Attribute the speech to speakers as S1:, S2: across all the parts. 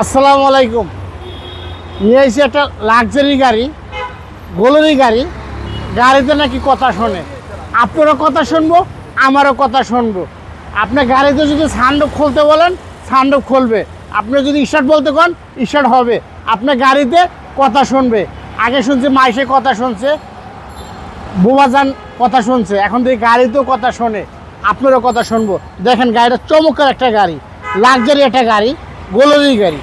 S1: আসসালামু আলাইকুম। নিয়ে এসে একটা লাক্সারি গাড়ি, গোলেরি গাড়ি। গাড়িতে নাকি কথা শোনে। আপনারও কথা শুনব, আমারও কথা শুনব। আপনার গাড়িতে যদি সান্ডব খুলতে বলেন সান্ডব খুলবে। আপনি যদি স্টার্ট বলতে কন স্টার্ট হবে। আপনার গাড়িতে কথা শুনবে। আগে শুনছে মাইসে কথা শুনছে। বোমাজান কথা শুনছে। এখন থেকে গাড়িতেও কথা শোনে। আপনারও কথা শুনব। দেখেন গাড়িটা চমৎকার একটা গাড়ি। লাক্সারি একটা গাড়ি। গোলরি গাড়ি।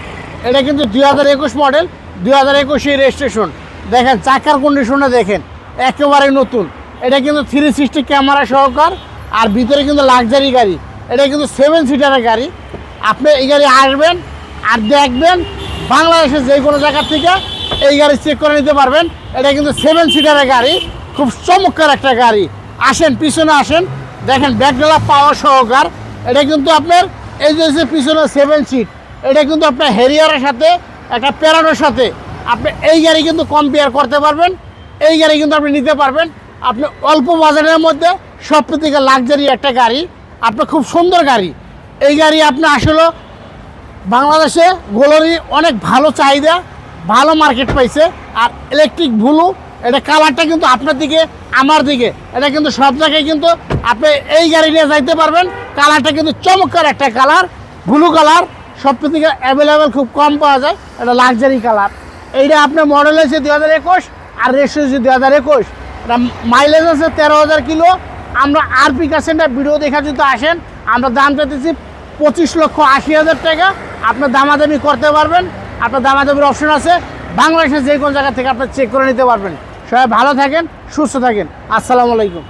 S1: এটা কিন্তু দুই হাজার একুশ মডেল, দুই হাজার একুশে রেজিস্ট্রেশন দেখেন, চাকার কন্ডিশনটা দেখেন, একেবারে নতুন। এটা কিন্তু থ্রি সিক্সটি ক্যামেরা সহকার, আর ভিতরে কিন্তু লাক্সারি গাড়ি। এটা কিন্তু সেভেন সিটারের গাড়ি। আপনি এই গাড়ি আসবেন আর দেখবেন বাংলাদেশের যে কোনো জায়গার থেকে এই গাড়ি চেক করে নিতে পারবেন। এটা কিন্তু সেভেন সিটারের গাড়ি, খুব চমৎকার একটা গাড়ি। আসেন, পিছনে আসেন। দেখেন ব্যাকডালা পাওয়ার সহকার। এটা কিন্তু আপনার এই যে পিছনে সেভেন সিট এটা কিন্তু আপনার হেরিয়ারের সাথে, একটা প্যারানোর সাথে। আপনি এই গাড়ি কিন্তু কম্পেয়ার করতে পারবেন, এই গাড়ি কিন্তু আপনি নিতে পারবেন। আপনি অল্প বাজারের মধ্যে সব থেকে লাক্সারি একটা গাড়ি। আপনার খুব সুন্দর গাড়ি। এই গাড়ি আপনি আসলে বাংলাদেশে গোলরি অনেক ভালো চাহিদা, ভালো মার্কেট পাইছে। আর ইলেকট্রিক ভুলু এটা কালারটা কিন্তু আপনার দিকে, আমার দিকে। এটা কিন্তু সব জায়গায় কিন্তু আপনি এই গাড়ি নিয়ে যাইতে পারবেন। কালারটা কিন্তু চমৎকার একটা কালার ব্লু কালার সব থেকে অ্যাভেলেবেল খুব কম পাওয়া যায়, এটা লাক্সারি কালার এইটা আপনার মডেল হয়েছে দুই হাজার একুশ আর রেস্ট হয়েছে দুই হাজার একুশ। এটা মাইলেজ আছে তেরো হাজার কিলো। আমরা আর পি কাসেন্টার ভিডিও দেখা যদি আসেন, আমরা দাম পেতেছি পঁচিশ লক্ষ আশি হাজার টাকা। আপনার দামাদামি করতে পারবেন, আপনার দামাদামির অপশন আছে। বাংলাদেশের যে কোনো জায়গা থেকে আপনি চেক করে নিতে পারবেন। সবাই ভালো থাকেন, সুস্থ থাকেন। আসসালামু আলাইকুম।